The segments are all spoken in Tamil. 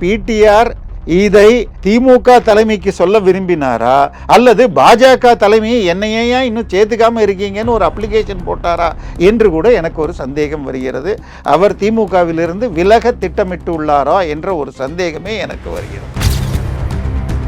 பிடிஆர் இதை திமுக தலைமைக்கு சொல்ல விரும்பினாரா? அல்லது பாஜக தலைமையை என்னையா இன்னும் சேர்த்துக்காம இருக்கீங்கன்னு ஒரு அப்ளிகேஷன் போட்டாரா? என்று கூட எனக்கு ஒரு சந்தேகம் வருகிறது. அவர் திமுகவிலிருந்து விலக திட்டமிட்டு உள்ளாரா என்ற ஒரு சந்தேகமே எனக்கு வருகிறது.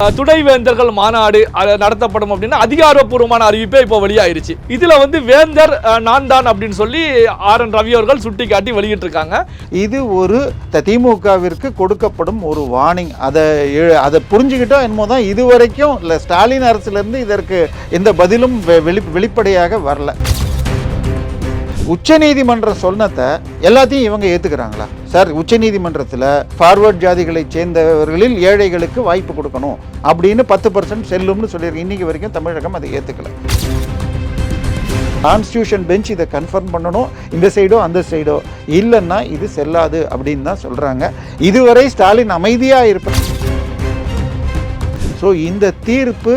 துணைவேந்தர்கள் மாநாடு நடத்தப்படும் அப்படின்னா அதிகாரப்பூர்வமான அறிவிப்பே இப்போ வெளியாயிருச்சு. இதுல வந்து வேந்தர் நான் தான் அப்படின்னு சொல்லி ஆர் என் ரவி அவர்கள் சுட்டிக்காட்டி வெளியிட்டிருக்காங்க. இது ஒரு த- திமுகவிற்கு கொடுக்கப்படும் ஒரு வார்னிங். அதை எ- அதை புரிஞ்சுக்கிட்டோம் என்னமோ தான் இதுவரைக்கும் இல்லை ஸ்டாலின் அரசுலேருந்து இதற்கு எந்த பதிலும் வெ- வெளி வெளிப்படையாக வரல. உச்சநீதிமன்றம் சொன்னதை எல்லாத்தையும் இவங்க ஏற்றுக்கிறாங்களா சார் உச்சநீதிமன்றத்தில் ஃபார்வர்ட் ஜாதிகளை சேர்ந்தவர்களில் ஏழைகளுக்கு வாய்ப்பு கொடுக்கணும் அப்படின்னு பத்து பர்சன்ட் செல்லும்னு சொல்லியிருக்கு. இன்றைக்கி வரைக்கும் தமிழகம் அதை ஏற்றுக்கல கான்ஸ்டியூஷன் பெஞ்ச் இதை கன்ஃபார்ம் பண்ணணும். இந்த சைடோ அந்த சைடோ இல்லைன்னா இது செல்லாது அப்படின்னு தான் சொல்கிறாங்க இதுவரை ஸ்டாலின் அமைதியாக இருப்ப ஸோ இந்த தீர்ப்பு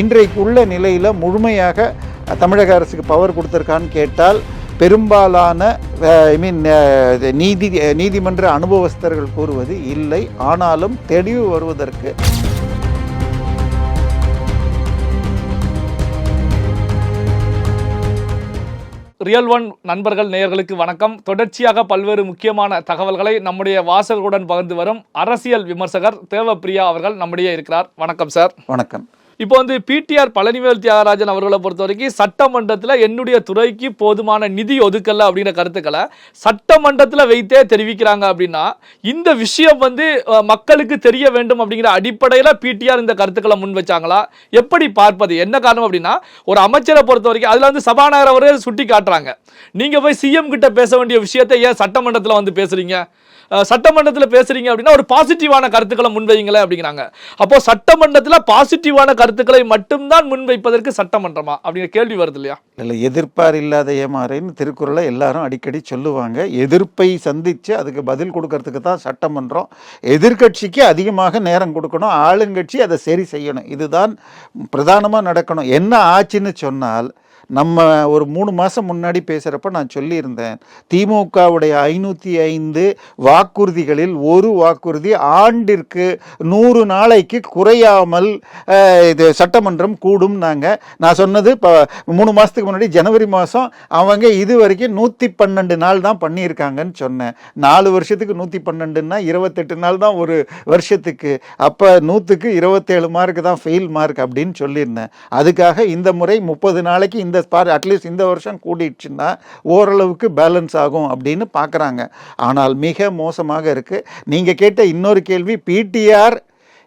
இன்றைக்கு உள்ள நிலையில் முழுமையாக தமிழக அரசுக்கு பவர் கொடுத்துருக்கான்னு கேட்டால் பெரும்பாலான ஐ மீன் நீதி நீதிமன்ற அனுபவஸ்தர்கள் கூறுவது இல்லை. ஆனாலும் தெளிவு வருவதற்கு ரியல் ஒன் நண்பர்கள் நேயர்களுக்கு வணக்கம். தொடர்ச்சியாக பல்வேறு முக்கியமான தகவல்களை நம்முடைய வாசகர்களுடன் பகிர்ந்து வரும் அரசியல் விமர்சகர் தேவப்பிரியா அவர்கள் நம்முடைய இருக்கிறார். வணக்கம் சார். வணக்கம். இப்போ வந்து பிடிஆர் பழனிவேல் தியாகராஜன் அவர்களை பொறுத்த வரைக்கும் சட்டமன்றத்தில் என்னுடைய துறைக்கு போதுமான நிதி ஒதுக்கல அப்படிங்கிற கருத்துக்களை சட்டமன்றத்தில் வைத்தே தெரிவிக்கிறாங்க அப்படின்னா இந்த விஷயம் வந்து மக்களுக்கு தெரிய வேண்டும் அப்படிங்கிற அடிப்படையில் பிடிஆர் இந்த கருத்துக்களை முன் வச்சாங்களா? எப்படி பார்ப்பது? என்ன காரணம் அப்படின்னா ஒரு அமைச்சரை பொறுத்த வரைக்கும் அதில் வந்து சபாநாயகர் அவரே சுட்டி காட்டுறாங்க நீங்கள் போய் சிஎம் கிட்ட பேச வேண்டிய விஷயத்தை ஏன் சட்டமன்றத்தில் வந்து பேசுறீங்க? சட்டமன்றத்தில் பேசுறீங்க அப்படின்னா ஒரு பாசிட்டிவான கருத்துக்களை முன்வைங்களேன் அப்படிங்கிறாங்க. அப்போ சட்டமன்றத்தில் பாசிட்டிவான கருத்துக்களை மட்டும்தான் முன்வைப்பதற்கு சட்டமன்றமா? அப்படிங்கிற கேள்வி வருது இல்லையா? இல்லை எதிர்ப்பார் இல்லாத ஏமாறேன்னு திருக்குறளை எல்லாரும் அடிக்கடி சொல்லுவாங்க. எதிர்ப்பை சந்தித்து அதுக்கு பதில் கொடுக்கறதுக்கு தான் சட்டமன்றம். எதிர்க்கட்சிக்கு அதிகமாக நேரம் கொடுக்கணும். ஆளுங்கட்சி அதை சரி செய்யணும். இதுதான் பிரதானமாக நடக்கணும். என்ன ஆச்சுன்னு சொன்னால் நம்ம ஒரு மூணு மாதம் முன்னாடி பேசுகிறப்ப நான் சொல்லியிருந்தேன் திமுகவுடைய ஐநூற்றி ஐந்து வாக்குறுதிகளில் ஒரு வாக்குறுதி ஆண்டிற்கு நூறு நாளைக்கு குறையாமல் இது சட்டமன்றம் கூடும் நாங்கள் நான் சொன்னது இப்போ மூணு மாதத்துக்கு முன்னாடி ஜனவரி மாதம் அவங்க இது வரைக்கும் நூற்றி பன்னெண்டு நாள் தான் பண்ணியிருக்காங்கன்னு சொன்னேன். நாலு வருஷத்துக்கு நூற்றி பன்னெண்டுன்னா இருபத்தெட்டு நாள் தான் ஒரு வருஷத்துக்கு. அப்போ நூற்றுக்கு இருபத்தேழு மார்க் தான் ஃபெயில் மார்க் அப்படின்னு சொல்லியிருந்தேன். அதுக்காக இந்த முறை முப்பது நாளைக்கு இந்த ஸ்பார் அட்லீஸ்ட் இந்த வருஷம் கூடிடுச்சுன்னா ஓரளவுக்கு பேலன்ஸ் ஆகும் அப்படின்னு பார்க்குறாங்க ஆனால் மிக மோசமாக இருக்குது நீங்கள் கேட்ட இன்னொரு கேள்வி பிடிஆர்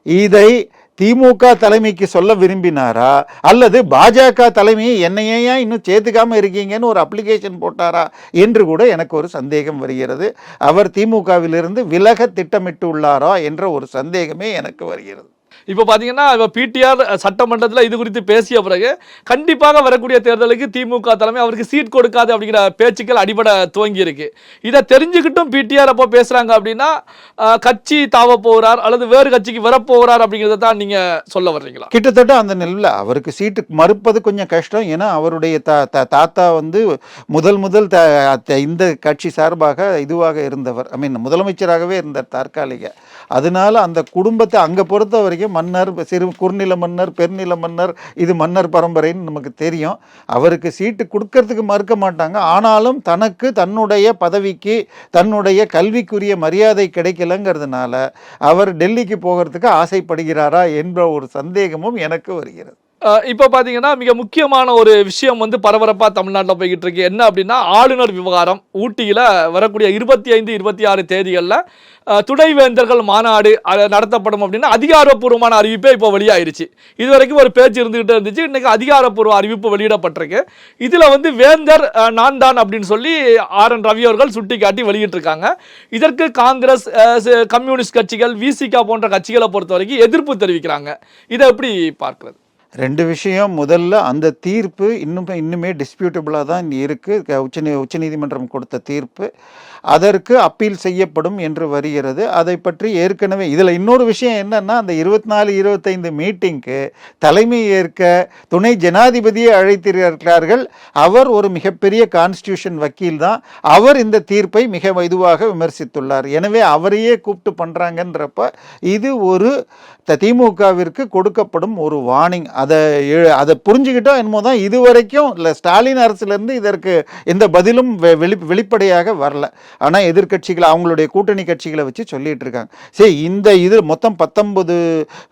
இதை திமுக தலைமைக்கு சொல்ல விரும்பினாரா? அல்லது பாஜக தலைமையை என்னையா இன்னும் சேர்த்துக்காமல் இருக்கீங்கன்னு ஒரு அப்ளிகேஷன் போட்டாரா? என்று கூட எனக்கு ஒரு சந்தேகம் வருகிறது. அவர் திமுகவிலிருந்து விலக திட்டமிட்டு உள்ளாரா என்ற ஒரு சந்தேகமே எனக்கு வருகிறது. இப்போ பார்த்தீங்கன்னா இப்போ பிடிஆர் சட்டமன்றத்தில் இது குறித்து பேசிய பிறகு கண்டிப்பாக வரக்கூடிய தேர்தலுக்கு திமுக தலைமை அவருக்கு சீட் கொடுக்காது அப்படிங்கிற பேச்சுக்கள் அடிபட துவங்கி இருக்கு இதை தெரிஞ்சுக்கிட்டும் பிடிஆர் அப்போ பேசுகிறாங்க அப்படின்னா கட்சி தாவ போகிறார் அல்லது வேறு கட்சிக்கு வரப்போகிறார் அப்படிங்கிறத தான் நீங்கள் சொல்ல வர்றீங்களா? கிட்டத்தட்ட அந்த நிலையில் அவருக்கு சீட்டு மறுப்பது கொஞ்சம் கஷ்டம். ஏன்னா அவருடைய தாத்தா வந்து முதல் முதல் த த- இந்த கட்சி சார்பாக இதுவாக இருந்தவர். ஐ மீன் முதலமைச்சராகவே இருந்தார் தற்காலிக அதனால அந்த குடும்பத்தை அங்கே பொறுத்த வரைக்கும் மன்னர் சிறு குறுநில மன்னர் பெருநில மன்னர் இது மன்னர் பரம்பரைன்னு நமக்கு தெரியும். அவருக்கு சீட்டு கொடுக்கறதுக்கு மறுக்க மாட்டாங்க. ஆனாலும் தனக்கு தன்னுடைய பதவிக்கு தன்னுடைய கல்விக்குரிய மரியாதை கிடைக்கலங்கிறதுனால அவர் டெல்லிக்கு போகிறதுக்கு ஆசைப்படுகிறாரா என்ற ஒரு சந்தேகமும் எனக்கு வருகிறது. இப்போ பார்த்தீங்கன்னா மிக முக்கியமான ஒரு விஷயம் வந்து பரபரப்பாக தமிழ்நாட்டில் போய்கிட்டு இருக்கு என்ன அப்படின்னா ஆளுநர் விவகாரம் ஊட்டியில் வரக்கூடிய இருபத்தி ஐந்து இருபத்தி ஆறு தேதிகளில் துணைவேந்தர்கள் மாநாடு நடத்தப்படும் அப்படின்னா அதிகாரப்பூர்வமான அறிவிப்பே இப்போ வெளியாயிருச்சு. இது வரைக்கும் ஒரு பேச்சு இருந்துகிட்டு இருந்துச்சு. இன்றைக்கி அதிகாரப்பூர்வ அறிவிப்பு வெளியிடப்பட்டிருக்கு. இதில் வந்து வேந்தர் நான் தான் அப்படின்னு சொல்லி ஆர் என் ரவி அவர்கள் சுட்டிக்காட்டி வெளியிட்டிருக்காங்க. இதற்கு காங்கிரஸ் கம்யூனிஸ்ட் கட்சிகள் விசிகா போன்ற கட்சிகளை பொறுத்த வரைக்கும் எதிர்ப்பு தெரிவிக்கிறாங்க. இதை எப்படி பார்க்குறது? ரெண்டு விஷயம். முதல்ல அந்த தீர்ப்பு இன்னும் இன்னுமே டிஸ்பியூட்டபிளாக தான் இருக்குது உச்ச உச்சநீதிமன்றம் கொடுத்த தீர்ப்பு. அதற்கு அப்பீல் செய்யப்படும் என்று வருகிறது. அதை பற்றி ஏற்கனவே இதில் இன்னொரு விஷயம் என்னென்னா அந்த இருபத்தி நாலு இருபத்தைந்து மீட்டிங்க்கு தலைமை ஏற்க துணை ஜனாதிபதியை அழைத்திருக்கிறார்கள். அவர் ஒரு மிகப்பெரிய கான்ஸ்டியூஷன் வக்கீல் தான். அவர் இந்த தீர்ப்பை மிக இதுவாக விமர்சித்துள்ளார். எனவே அவரையே கூப்பிட்டு பண்ணுறாங்கன்றப்ப இது ஒரு த- திமுகவிற்கு கொடுக்கப்படும் ஒரு வார்னிங் அதை அதை புரிஞ்சுக்கிட்டோம் என்னமோ தான் இது வரைக்கும் இல்லை ஸ்டாலின் அரசுலேருந்து இதற்கு எந்த பதிலும் வெ- வெளி வெளிப்படையாக வரல. ஆனால் எதிர்க்கட்சிகள் அவங்களுடைய கூட்டணி கட்சிகளை வச்சு சொல்லிட்டு இருக்காங்க. சரி இந்த இது மொத்தம் பத்தொன்பது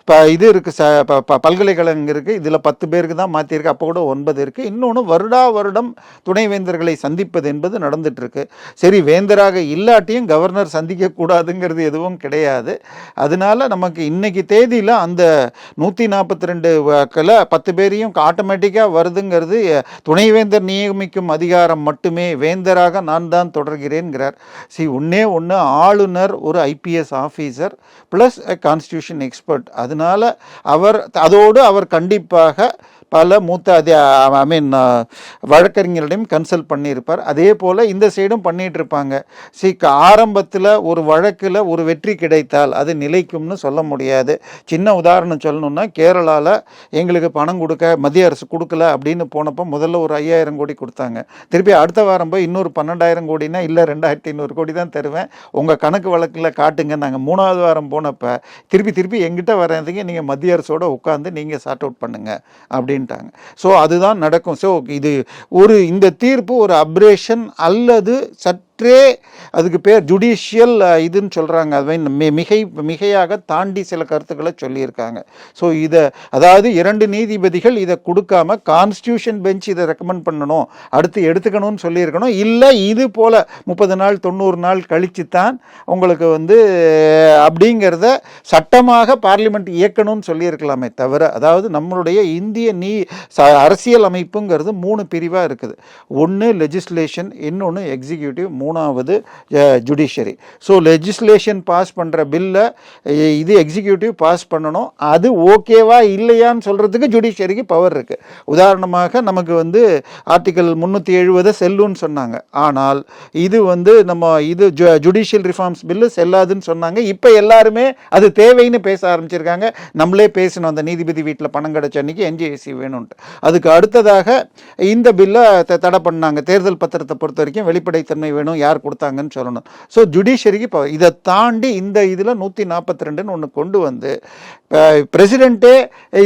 ப இது இருக்குது ச ப- ப- பல்கலைக்கழகம் இருக்குது இதில் பத்து பேருக்கு தான் மாற்றிருக்கு அப்போ கூட ஒன்பது இருக்குது இன்னொன்று வருடா வருடம் துணைவேந்தர்களை சந்திப்பது என்பது நடந்துகிட்ருக்கு சரி வேந்தராக இல்லாட்டியும் கவர்னர் சந்திக்கக்கூடாதுங்கிறது எதுவும் கிடையாது. அதனால நமக்கு இன்றைக்கி தேதியில் அந்த நூற்றி நாற்பத்தி ரெண்டு பத்து பேரையும் ஆட்டோமேட்டிக்காக வருதுங்கிறது துணைவேந்தர் நியமிக்கும் அதிகாரம் மட்டுமே வேந்தராக நான் தான் தொடர்கிறேன்கிறார். சி ஒன்னே ஒன்று ஆளுநர் ஒரு IPS officer plus constitution expert அதனால அவர் அதோடு அவர் கண்டிப்பாக பல மூத்த அதி ஐ மீன் வழக்கறிஞரிடம் கன்சல்ட் பண்ணியிருப்பார். அதே போல் இந்த சைடும் பண்ணிகிட்டு இருப்பாங்க சி ஆரம்பத்தில் ஒரு வழக்கில் ஒரு வெற்றி கிடைத்தால் அது நிலைக்கும்னு சொல்ல முடியாது. சின்ன உதாரணம் சொல்லணும்னா கேரளாவில் எங்களுக்கு பணம் கொடுக்க மத்திய அரசு கொடுக்கல அப்படின்னு போனப்போ முதல்ல ஒரு ஐயாயிரம் கோடி கொடுத்தாங்க. திருப்பி அடுத்த வாரம் போய் இன்னொரு பன்னெண்டாயிரம் கோடினா இல்லை ரெண்டாயிரத்தி ஐநூறு கோடி தான் தருவேன். உங்கள் கணக்கு வழக்கில் காட்டுங்க. நாங்கள் மூணாவது வாரம் போனப்போ திருப்பி திருப்பி எங்கிட்ட வர்றதுக்கு நீங்கள் மத்திய அரசோடு உட்காந்து நீங்கள் சார்ட் அவுட் பண்ணுங்க. அப்படின்ட்டாங்க. ஸோ அதுதான் நடக்கும். ஸோ இது ஒரு இந்த தீர்ப்பு ஒரு அப்ரேஷன் அல்லது சற்றே அதுக்கு பேர் ஜுடிஷியல் இதுன்னு சொல்கிறாங்க அது மி- மிகை மிகையாக தாண்டி சில கருத்துக்களை சொல்லியிருக்காங்க. ஸோ இதை அதாவது இரண்டு நீதிபதிகள் இதை கொடுக்காம கான்ஸ்டியூஷன் பெஞ்ச் இதை ரெக்கமெண்ட் பண்ணணும். அடுத்து எடுத்துக்கணும்னு சொல்லியிருக்கணும். இல்லை இது போல் முப்பது நாள் தொண்ணூறு நாள் கழித்து தான் உங்களுக்கு வந்து அப்படிங்கிறத சட்டமாக பார்லிமெண்ட் இயக்கணும்னு சொல்லியிருக்கலாமே தவிர அதாவது நம்மளுடைய இந்திய நீ அரசியல் அமைப்புங்கிறது மூணு பிரிவாக இருக்குது. ஒன்று லெஜிஸ்லேஷன் இன்னொன்று எக்ஸிக்யூட்டிவ் மூணாவது ஜுடிஷியரி ஸோ லெஜிஸ்லேஷன் பாஸ் பண்ணுற பில்லை இது எக்ஸிக்யூட்டிவ் பாஸ் பண்ணணும். அது ஓகேவா இல்லையான்னு சொல்கிறதுக்கு ஜுடிஷியரிக்கு பவர் இருக்குது உதாரணமாக நமக்கு வந்து ஆர்டிக்கல் முந்நூற்றி எழுபது செல்லுன்னு சொன்னாங்க. ஆனால் இது வந்து நம்ம இது ஜுடிஷியல் ரிஃபார்ம்ஸ் பில்லு செல்லாதுன்னு சொன்னாங்க. இப்போ எல்லாருமே அது தேவைன்னு பேச ஆரம்பிச்சிருக்காங்க. நம்மளே பேசணும். அந்த நீதிபதி வீட்டில் பணம் கிடைச்ச அன்னைக்கு என்ஜிஏசி வேணும்ன்ட்டு. அதுக்கு அடுத்ததாக இந்த பில்லை தடை பண்ணாங்க. தேர்தல் பத்திரத்தை பொறுத்த வரைக்கும் வெளிப்படைத்தன்மை வேணும். யார் கொடுத்தாங்கன்னு சொல்லணும். ஸோ ஜுடிஷியரிக்கு இப்போ இதை தாண்டி இந்த இதில் நூற்றி நாற்பத்தி ரெண்டுன்னு ஒன்று கொண்டு வந்து பிரசிடெண்ட்டே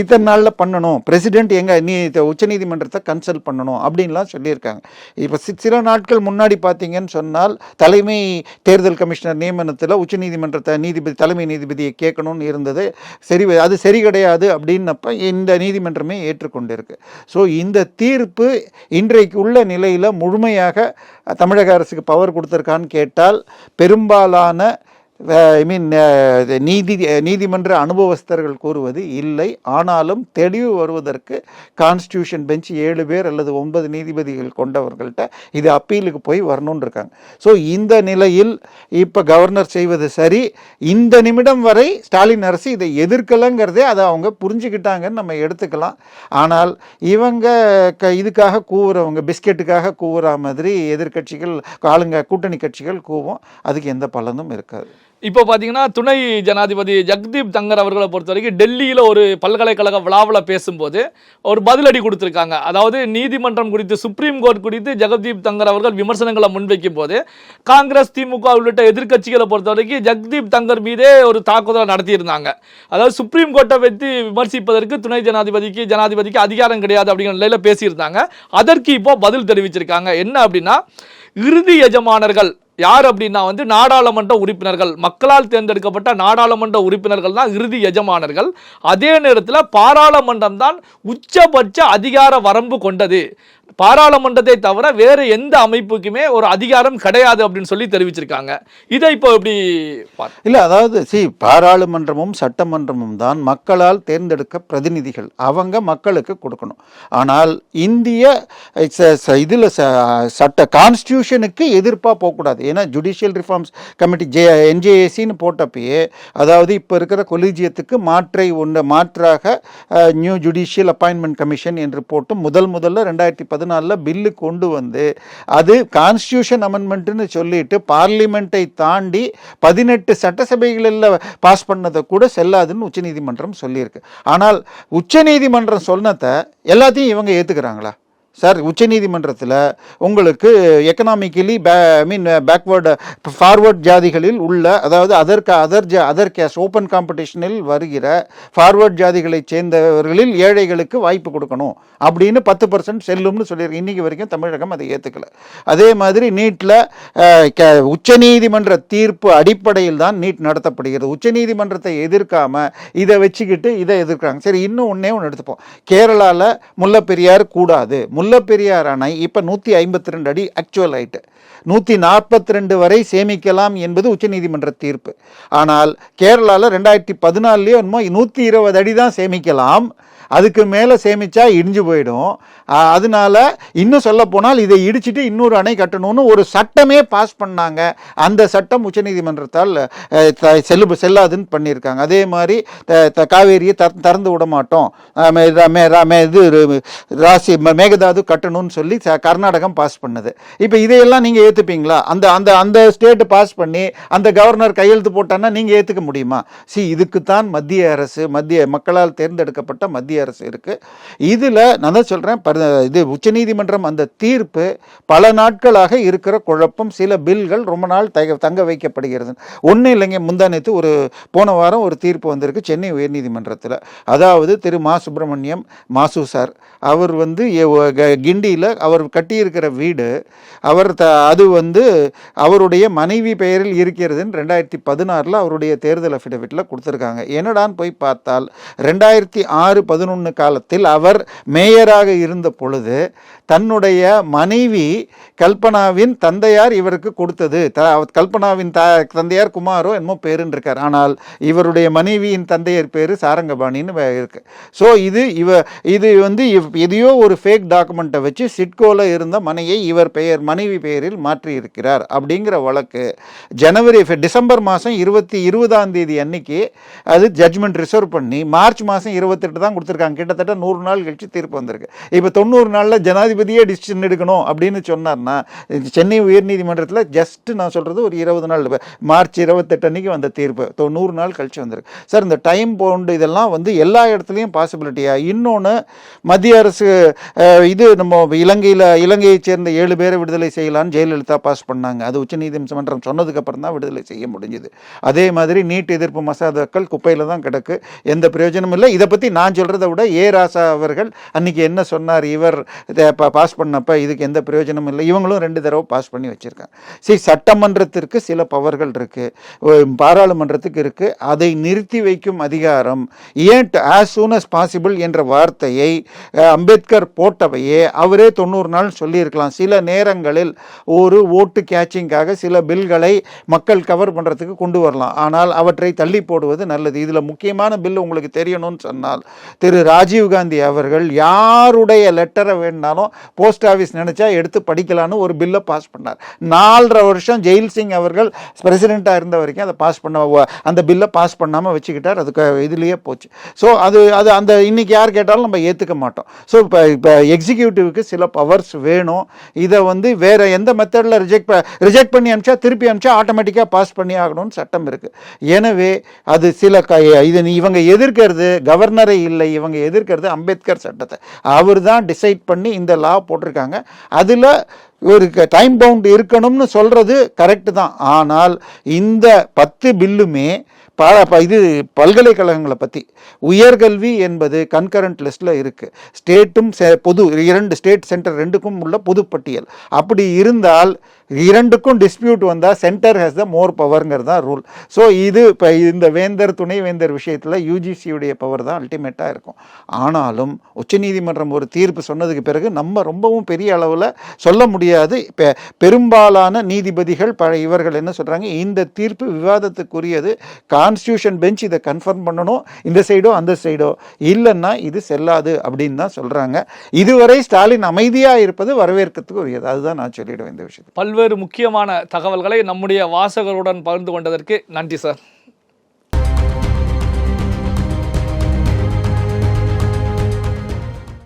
இத்தனை நாளில் பண்ணணும் பிரசிடெண்ட் எங்க நீ உச்சநீதிமன்றத்தை கன்சல்ட் பண்ணணும் அப்படின்லாம் சொல்லியிருக்காங்க. இப்போ சில நாட்கள் முன்னாடி பார்த்தீங்கன்னு சொன்னால் தலைமை தேர்தல் கமிஷனர் நியமனத்தில் உச்சநீதிமன்றத்தை நீதிபதி தலைமை நீதிபதியை கேட்கணும்னு இருந்தது. சரி அது சரி கிடையாது அப்படின்னப்ப இந்த நீதிமன்றமே ஏற்றுக்கொண்டிருக்கு. ஸோ இந்த தீர்ப்பு இன்றைக்கு உள்ள நிலையில் முழுமையாக தமிழக அரசுக்கு பவர் கொடுத்துருக்கான்னு கேட்டால் பெரும்பாலான ஐ மீன் நீதி நீதிமன்ற அனுபவஸ்தர்கள் கூறுவது இல்லை. ஆனாலும் தெளிவு வருவதற்கு கான்ஸ்டியூஷன் பெஞ்ச் ஏழு பேர் அல்லது ஒன்பது நீதிபதிகள் கொண்டவர்கள்ட்ட இது அப்பீலுக்கு போய் வரணும்னு இருக்காங்க ஸோ இந்த நிலையில் இப்போ கவர்னர் செய்வது சரி. இந்த நிமிடம் வரை ஸ்டாலின் அரசு இதை எதிர்க்கலைங்கிறதே அதை அவங்க புரிஞ்சுக்கிட்டாங்கன்னு நம்ம எடுத்துக்கலாம். ஆனால் இவங்க க இதுக்காக கூவுறவங்க பிஸ்கெட்டுக்காக கூவுற மாதிரி எதிர்க்கட்சிகள் ஆளுங்க கூட்டணி கட்சிகள் கூவும். அதுக்கு எந்த பலனும் இருக்காது. இப்போ பார்த்தீங்கன்னா துணை ஜனாதிபதி ஜக்தீப் தங்கர் அவர்களை பொறுத்த வரைக்கும் டெல்லியில் ஒரு பல்கலைக்கழக விழாவில் பேசும்போது ஒரு பதிலடி கொடுத்துருக்காங்க. அதாவது நீதிமன்றம் குறித்து சுப்ரீம் கோர்ட் குறித்து ஜெகதீப் தங்கர் அவர்கள் விமர்சனங்களை முன்வைக்கும் போது காங்கிரஸ் திமுக உள்ளிட்ட எதிர்க்கட்சிகளை பொறுத்த வரைக்கும் ஜக்தீப் தங்கர் மீதே ஒரு தாக்குதலை நடத்தியிருந்தாங்க. அதாவது சுப்ரீம் கோர்ட்டை வைத்து விமர்சிப்பதற்கு துணை ஜனாதிபதிக்கு ஜனாதிபதிக்கு அதிகாரம் கிடையாது அப்படிங்கிற நிலையில் பேசியிருந்தாங்க. அதற்கு இப்போ பதில் தெரிவிச்சிருக்காங்க. என்ன அப்படின்னா இறுதி எஜமானர்கள் யார் அப்படின்னா வந்து நாடாளுமன்ற உறுப்பினர்கள். மக்களால் தேர்ந்தெடுக்கப்பட்ட நாடாளுமன்ற உறுப்பினர்கள் தான் இறுதி எஜமானர்கள். அதே நேரத்தில் பாராளுமன்றம் தான் உச்சபட்ச அதிகார வரம்பு கொண்டது. பாராளுமன்றத்தை தவிர வேறு எந்த அமைப்புக்குமே ஒரு அதிகாரம் கிடையாது அப்படின்னு சொல்லி தெரிவிச்சிருக்காங்க. இதை இப்போ எப்படி இல்லை அதாவது சி பாராளுமன்றமும் சட்டமன்றமும் தான் மக்களால் தேர்ந்தெடுக்க பிரதிநிதிகள். அவங்க மக்களுக்கு கொடுக்கணும். ஆனால் இந்திய இதில் சட்ட கான்ஸ்டியூஷனுக்கு எதிர்ப்பாக போகக்கூடாது. ஏன்னா ஜுடிஷியல் ரிஃபார்ம்ஸ் கமிட்டி ஜே என்ஜேஏசின்னு போட்டப்பயே அதாவது இப்போ இருக்கிற கொலிஜியத்துக்கு மாற்றை ஒன்று மாற்றாக நியூ ஜுடிஷியல் அப்பாயின்மெண்ட் கமிஷன் என்று போட்டு முதல் முதல்ல ரெண்டாயிரத்தி நாளில் பில்லு கொண்டு வந்து அது கான்ஸ்டியூஷன் அமெண்ட்மெண்ட்டுன்னு சொல்லிட்டு பார்லிமெண்ட்டை தாண்டி பதினெட்டு சட்டசபைகளில் பாஸ் பண்ணதை கூட செல்லாதுன்னு உச்சநீதிமன்றம் சொல்லியிருக்கு. ஆனால் உச்சநீதிமன்றம் சொன்னதை எல்லாத்தையும் இவங்க ஏற்றுக்கிறாங்களா சார் உச்சநீதிமன்றத்தில் உங்களுக்கு எக்கனாமிக்கலி பே ஐ மீன் பேக்வேர்டு ஃபார்வர்ட் ஜாதிகளில் உள்ள அதாவது அதற்கு அதர் ஜா அதர் கேஸ் ஓப்பன் காம்படிஷனில் வருகிற ஃபார்வர்ட் ஜாதிகளைச் சேர்ந்தவர்களில் ஏழைகளுக்கு வாய்ப்பு கொடுக்கணும் அப்படின்னு பத்து பர்சன்ட் செல்லும்னு சொல்லியிருக்கு இன்றைக்கி வரைக்கும் தமிழகம் அதை ஏற்றுக்கல அதே மாதிரி நீட்டில் உச்சநீதிமன்ற தீர்ப்பு அடிப்படையில் தான் நீட் நடத்தப்படுகிறது. உச்சநீதிமன்றத்தை எதிர்க்காமல் இதை வச்சுக்கிட்டு இதை எதிர்க்கிறாங்க. சரி இன்னும் ஒன்றே ஒன்று எடுத்துப்போம். கேரளாவில் முல்லைப்பெரியார் கூடாது. முல்லைப்பெரியார் அணை இப்போ நூற்றி ஐம்பத்தி ரெண்டு அடி ஆக்சுவல் ஆயிட்டு நூற்றி நாற்பத்தி ரெண்டு வரை சேமிக்கலாம் என்பது உச்சநீதிமன்ற தீர்ப்பு. ஆனால் கேரளாவில் ரெண்டாயிரத்தி பதினாலுலேயோ என்னமோ நூற்றி இருபது அடி தான் சேமிக்கலாம். அதுக்கு மேலே சேமித்தா இடிஞ்சு போயிடும். அதனால இன்னும் சொல்ல போனால் இதை இடிச்சிட்டு இன்னொரு அணை கட்டணும்னு ஒரு சட்டமே பாஸ் பண்ணாங்க. அந்த சட்டம் உச்சநீதிமன்றத்தால் செல்லு செல்லாதுன்னு பண்ணியிருக்காங்க. அதே மாதிரி த- த- காவேரியை த திறந்து விட மாட்டோம். இது ராசி மேகதாது கட்டணும்னு சொல்லி ச- கர்நாடகம் பாஸ் பண்ணுது. இப்போ இதையெல்லாம் நீங்கள் ஏற்றுப்பீங்களா அந்த அந்த அந்த ஸ்டேட்டு பாஸ் பண்ணி அந்த கவர்னர் கையெழுத்து போட்டான்னா நீங்கள் ஏற்றுக்க முடியுமா? சி இதுக்குத்தான் மத்திய அரசு மத்திய மக்களால் தேர்ந்தெடுக்கப்பட்ட மத்திய அரசு இருக்குது இதில் நான் தான் சொல்கிறேன் இது உச்சநீதிமன்றம் அந்த தீர்ப்பு பல நாட்களாக இருக்கிற குழப்பம் சில பில்கள் ரொம்ப நாள் தக தங்க வைக்கப்படுகிறது. ஒன்றும் இல்லைங்க முந்தானத்து ஒரு போன வாரம் ஒரு தீர்ப்பு வந்திருக்கு சென்னை உயர்நீதிமன்றத்தில். அதாவது திரு மா சுப்பிரமணியம் மாசு சார் அவர் வந்து கிண்டியில் அவர் கட்டியிருக்கிற வீடு அவர் த அது வந்து அவருடைய மனைவி பெயரில் இருக்கிறதுன்னு ரெண்டாயிரத்தி பதினாறில் அவருடைய தேர்தல் அஃபிடவிட்டில் கொடுத்துருக்காங்க. என்னடான்னு போய் பார்த்தால் ரெண்டாயிரத்தி ஆறு பதினொன்று காலத்தில் அவர் மேயராக இருந்த பொழுது தன்னுடைய மனைவி கல்பனாவின் தந்தையார் இவருக்கு கொடுத்தது. த கல்பனாவின் த தந்தையார் குமாரோ என்னமோ பேருன்னு இருக்கார் ஆனால் இவருடைய மனைவியின் தந்தையர் பேர் சாரங்கபாணின்னு இருக்கு. ஸோ இது இவ இது வந்து இவ்- எதையோ ஒரு ஃபேக் டாக்குமெண்ட்டை வச்சு சிட்கோவில் இருந்த மனையை இவர் பெயர் மனைவி பெயரில் மாற்றி இருக்கிறார் அப்படிங்கிற வழக்கு. ஜனவரி டிசம்பர் மாதம் இருபத்தி இருபதாம் தேதி அன்னைக்கு அது ஜட்ஜ்மெண்ட் ரிசர்வ் பண்ணி மார்ச் மாதம் இருபத்தெட்டு தான் கொடுத்துருக்காங்க. கிட்டத்தட்ட நூறு நாள் கழிச்சு தீர்ப்பு வந்திருக்கு. இப்போ தொண்ணூறு நாளில் ஜனாதிபதி நீதிபதியே டிசிஷன் எடுக்கணும் அப்படின்னு சொன்னார்னா சென்னை உயர்நீதிமன்றத்தில் ஜஸ்ட்டு நான் சொல்கிறது ஒரு இருபது நாள் மார்ச் இருபத்தெட்டு அன்னைக்கு வந்த தீர்ப்பு. தொண்ணூறு நாள் கழிச்சு வந்திருக்கு. சார் இந்த டைம் பவுண்டு இதெல்லாம் வந்து எல்லா இடத்துலையும் பாசிபிலிட்டியா இன்னொன்று மத்திய அரசு இது நம்ம இலங்கையில் இலங்கையைச் சேர்ந்த ஏழு பேரை விடுதலை செய்யலான்னு ஜெயலலிதா பாஸ் பண்ணாங்க. அது உச்சநீதிமன்றம் சொன்னதுக்கப்புறம் தான் விடுதலை செய்ய முடிஞ்சுது. அதே மாதிரி நீட் எதிர்ப்பு மசோதாக்கள் குப்பையில் தான் கிடக்கு. எந்த பிரயோஜனமும் இல்லை. இதை பற்றி நான் சொல்கிறத விட ஏ. ராசா அவர்கள் அன்றைக்கி என்ன சொன்னார்? இவர் பாஸ் பண்ணப்ப இதுக்கு எந்த பிரயோஜனமும் இல்லை. இவங்களும் ரெண்டு தடவை பாஸ் பண்ணி வச்சுருக்காங்க. சரி சட்டமன்றத்திற்கு சில பவர்கள் இருக்குது பாராளுமன்றத்துக்கு இருக்குது அதை நிறுத்தி வைக்கும் அதிகாரம் ஏன் ஆஸ் சூன் அஸ் பாசிபிள் என்ற வார்த்தையை அம்பேத்கர் போட்டவையே அவரே தொண்ணூறு நாள் சொல்லியிருக்கலாம். சில நேரங்களில் ஒரு ஓட்டு கேட்சிங்காக சில பில்களை மக்கள் கவர் பண்ணுறதுக்கு கொண்டு வரலாம். ஆனால் அவற்றை தள்ளி போடுவது நல்லது. இதில் முக்கியமான பில் உங்களுக்கு தெரியணும்னு சொன்னால் திரு. ராஜீவ்காந்தி அவர்கள் யாருடைய லெட்டரை வேணாலும் போஸ்ட் ஆஃபீஸ் நினச்சா எடுத்து படிக்கலான்னு ஒரு பில்லை பாஸ் பண்ணார். நாலரை வருஷம் ஜெயில் சிங் அவர்கள் பிரசிடெண்ட்டாக இருந்த வரைக்கும் அதை பாஸ் பண்ண அந்த பில்லை பாஸ் பண்ணாமல் வச்சுக்கிட்டார். அதுக்கு இதுலேயே போச்சு. ஸோ அது அது அந்த இன்னைக்கு யார் கேட்டாலும் நம்ம ஏற்றுக்க மாட்டோம். ஸோ இப்போ இப்போ எக்ஸிக்யூட்டிவ்க்கு சில பவர்ஸ் வேணும். இதை வந்து வேறு எந்த மெத்தடில் ரிஜெக்ட் ரிஜெக்ட் பண்ணி அனுப்பிச்சா திருப்பி அனுப்பிச்சா ஆட்டோமேட்டிக்காக பாஸ் பண்ணி ஆகணும்னு சட்டம் இருக்குது எனவே அது சில க இது இவங்க எதிர்க்கிறது கவர்னரை இல்லை இவங்க எதிர்க்கிறது அம்பேத்கர் சட்டத்தை. அவர் தான் டிசைட் பண்ணி இந்த லா போட்டிருக்காங்க. அதில் ஒரு டைம் பவுண்ட் இருக்கணும்னு சொல்கிறது கரெக்டு தான். ஆனால் இந்த பத்து பில்லுமே ப இது பல்கலைக்கழகங்களை பற்றி உயர்கல்வி என்பது கன்கரண்ட் லிஸ்ட்டில் இருக்குது ஸ்டேட்டும் பொது இரண்டு ஸ்டேட் சென்டர் ரெண்டுக்கும் உள்ள பொது பட்டியல் அப்படி இருந்தால் இரண்டுக்கும் டிஸ்பியூட் வந்தால் சென்டர் ஹேஸ் த மோர் பவர்ங்கிறது தான் ரூல் ஸோ இது இப்போ இந்த வேந்தர் துணை வேந்தர் விஷயத்தில் யூஜிசியுடைய பவர் தான் அல்டிமேட்டாக இருக்கும். ஆனாலும் உச்சநீதிமன்றம் ஒரு தீர்ப்பு சொன்னதுக்கு பிறகு நம்ம ரொம்பவும் பெரிய அளவில் சொல்ல முடியாது. இப்போ பெரும்பாலான நீதிபதிகள் பல இவர்கள் என்ன சொல்கிறாங்க இந்த தீர்ப்பு விவாதத்துக்குரியது. கான்ஸ்டியூஷன் பெஞ்ச் இதை கன்ஃபார்ம் பண்ணணும். இந்த சைடோ அந்த சைடோ இல்லைன்னா இது செல்லாது அப்படின்னு தான் சொல்கிறாங்க இதுவரை ஸ்டாலின் அமைதியாக இருப்பது வரவேற்கத்துக்கு உரியது. அதுதான் நான் சொல்லிடுவேன் இந்த விஷயத்தை பல்வேறு முக்கியமான தகவல்களை நம்முடைய வாசகருடன் பகிர்ந்து கொண்டதற்கு நன்றி சார்.